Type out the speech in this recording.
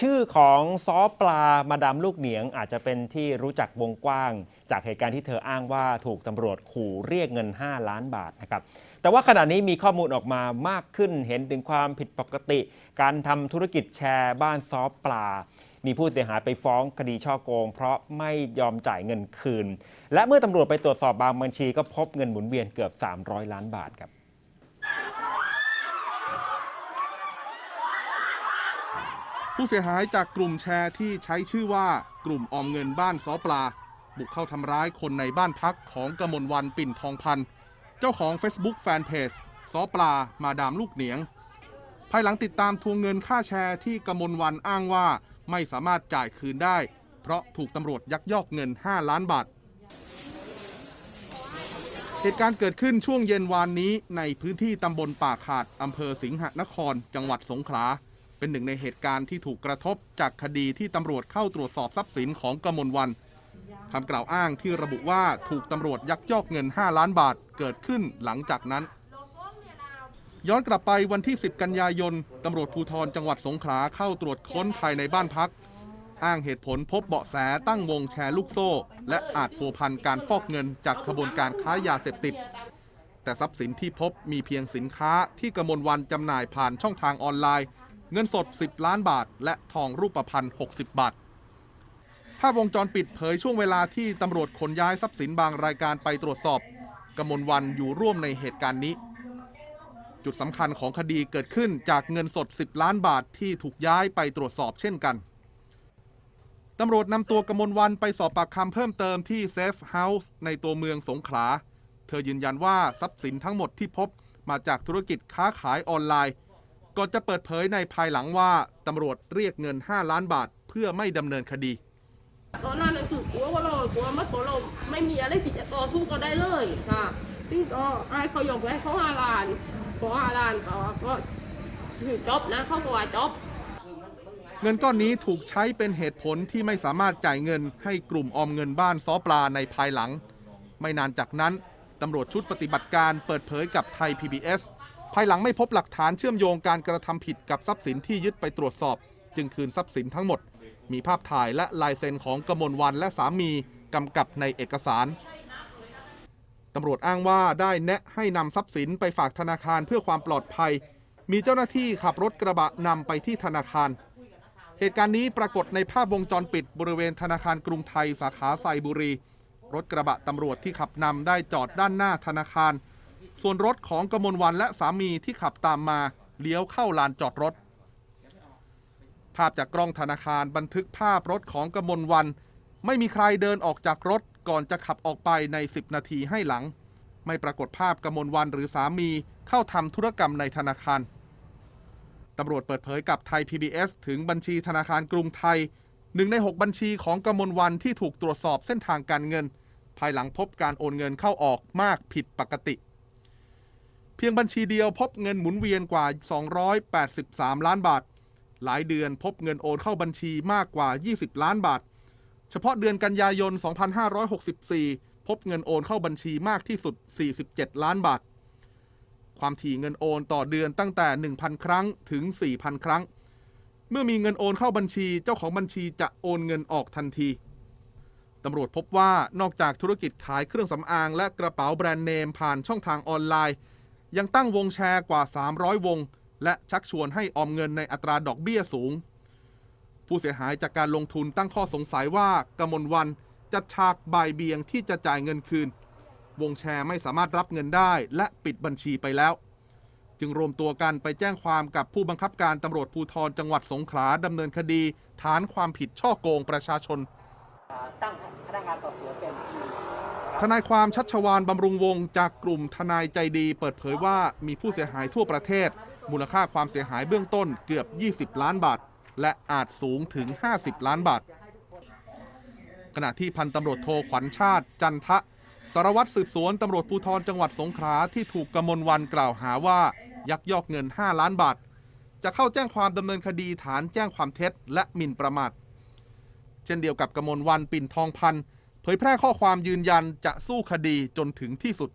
ชื่อของซอปลามาดามลูกเหนียง อาจจะเป็นที่รู้จักวงกว้าง จากเหตุการณ์ที่เธออ้างว่าถูกตำรวจขู่เรียกเงิน 5 ล้านบาทนะครับแต่ว่าขณะนี้มีข้อมูลออกมามากขึ้นเห็นถึงความผิดปกติ การทำธุรกิจแชร์บ้านซอปลา มีผู้เสียหายไปฟ้องคดีช่อโกง เพราะไม่ยอมจ่ายเงินคืน และเมื่อตำรวจไปตรวจสอบบางบัญชีก็พบเงินหมุนเวียนเกือบ 300 ล้านบาทครับ ผู้เสียหายจากกลุ่มแชร์ที่ใช้ชื่อว่ากลุ่มออมเงินบ้านซอปลา บุกเข้าทำร้ายคนในบ้านพักของกมลวันปิ่นทองพันธ์เจ้าของ Facebook Fanpage ซอปลามาดามลูกเหนียง ภายหลังติดตามทวงเงินค่าแชร์ที่กมลวันอ้างว่าไม่สามารถจ่ายคืนได้ เพราะถูกตำรวจยักยอกเงิน 5 ล้านบาทเหตุการณ์เกิดขึ้นช่วงเย็นวานนี้ในพื้นที่ตำบลป่าขาดอำเภอสิงหนคร จังหวัดสงขลา เป็นหนึ่งในเหตุการณ์ที่ถูกกระทบจากคดีที่ตำรวจเข้าตรวจสอบทรัพย์สินของกมลวันคำกล่าวอ้างที่ระบุว่าถูกตำรวจยักยอกเงิน 5 ล้านบาทเกิดขึ้นหลังจากนั้น ย้อนกลับไปวันที่ 10 กันยายนตำรวจภูธรจังหวัดสงขลาเข้าตรวจค้นภายในบ้านพัก อ้างเหตุผลพบเบาะแสตั้งวงแชร์ลูกโซ่ และอาจพัวพันการฟอกเงินจากขบวนการค้ายาเสพติด แต่ทรัพย์สินที่พบมีเพียงสินค้าที่กมลวันจำหน่ายผ่านช่องทางออนไลน์ เงินสด 10 ล้านบาท และทองรูปพรรณ60 บาท ภาพวงจรปิดเผยช่วงเวลาที่ตำรวจขนย้ายทรัพย์สินบางรายการไปตรวจสอบกมลวันอยู่ร่วมในเหตุการณ์นี้ จุดสำคัญของคดีเกิดขึ้นจากเงินสด 10 ล้านบาทที่ถูกย้ายไปตรวจสอบเช่นกันตำรวจนำตัวกมลวันไปสอบปากคำเพิ่มเติมที่เซฟเฮาส์ในตัวเมืองสงขลา เธอยืนยันว่าทรัพย์สินทั้งหมดที่พบมาจากธุรกิจค้าขายออนไลน์ ก่อนจะเปิดเผยในภายหลังว่าตำรวจเรียกเงิน 5 ล้านบาท เพื่อไม่ดำเนินคดี ตอนนั้นน่ะคือกลัวว่าเรากลัวว่าตัวเราไม่มีอะไรที่จะต่อสู้ก็ได้เลยค่ะซึ่งก็ไอ้ายเขายกไว้เขาห้าล้านพอห้าล้านก็ก็ถือจบนะเขาก็ว่าจบเงินก้อนนี้ถูกใช้เป็นเหตุผลที่ไม่สามารถจ่ายเงินให้กลุ่มออมเงินบ้านซ้อปลาในภายหลัง ไม่นานจากนั้นตำรวจชุดปฏิบัติการเปิดเผยกับไทย PBS ภายหลังไม่พบหลักฐานเชื่อมโยงการกระทำผิดกับทรัพย์สินที่ยึดไปตรวจสอบ จึงคืนทรัพย์สินทั้งหมด มีภาพถ่ายและลายเซ็นของกมลวันและสามีกำกับในเอกสารตำรวจอ้างว่าได้แนะให้นำทรัพย์สินไปฝากธนาคารเพื่อความปลอดภัย มีเจ้าหน้าที่ขับรถกระบะนำไปที่ธนาคาร เหตุการณ์นี้ปรากฏในภาพวงจรปิดบริเวณธนาคารกรุงไทยสาขาไซบุรี รถกระบะตำรวจที่ขับนำได้จอดด้านหน้าธนาคาร ส่วนรถของกมลวันและสามีที่ขับตามมาเลี้ยวเข้าลานจอดรถ ภาพจากกล้องธนาคารบันทึกภาพรถของกมลวัน ไม่มีใครเดินออกจากรถก่อนจะขับออกไปใน 10 นาทีให้หลัง ไม่ปรากฏภาพกมลวันหรือสามีเข้าทำธุรกรรมในธนาคารตำรวจเปิดเผยกับไทย PBS ถึงบัญชีธนาคารกรุงไทยหนึ่งใน 6 บัญชีของกมลวันที่ถูกตรวจสอบเส้นทางการเงิน ภายหลังพบการโอนเงินเข้าออกมากผิดปกติ พียงบัญชีเดียวพบเงินหมุนเวียนกว่า 283 ล้านบาท หลายเดือนพบเงินโอนเข้าบัญชีมากกว่า 20 ล้านบาท เฉพาะเดือนกันยายน 2564 พบเงินโอนเข้าบัญชีมากที่สุด 47 ล้านบาท ความถี่เงินโอนต่อเดือนตั้งแต่ 1,000 ครั้งถึง 4,000 ครั้ง เมื่อมีเงินโอนเข้าบัญชี เจ้าของบัญชีจะโอนเงินออกทันทีตำรวจพบว่านอกจากธุรกิจขายเครื่องสำอางและกระเป๋าแบรนด์เนมผ่านช่องทางออนไลน์ ยังตั้งวงแชร์กว่า 300 วง และชักชวนให้ออมเงินในอัตราดอกเบี้ยสูง ผู้เสียหายจากการลงทุนตั้งข้อสงสัยว่ากมลวันจัดฉากบ่ายเบียงที่จะจ่ายเงินคืน วงแชร์ไม่สามารถรับเงินได้และปิดบัญชีไปแล้ว จึงรวมตัวกันไปแจ้งความกับผู้บังคับการตำรวจภูธรจังหวัดสงขลาดำเนินคดี ฐานความผิดช่อโกงประชาชน ตั้งพนักงานสอบสวนเป็นทีม ทนายความชัชวานบำรุงวงจากกลุ่มทนายใจดี เปิดเผยว่ามีผู้เสียหายทั่วประเทศ มูลค่าความเสียหายเบื้องต้นเกือบ 20 ล้านบาท และอาจสูงถึง 50 ล้านบาท ขณะที่พันตำรวจโทขวัญชาติ จันทะสารวัตรสืบสวนตำรวจภูธรจังหวัดสงขลาที่ถูกกมลวันกล่าวหาว่า ยักยอกเงิน 5 ล้านบาท จะเข้าแจ้งความดำเนินคดีฐานแจ้งความเท็จ และหมิ่นประมาทเช่นเดียวกับกมลวันปิ่นทองพันธ์ ยแพร่ข้อความยืนยันจะสู้คดีจนถึงที่สุด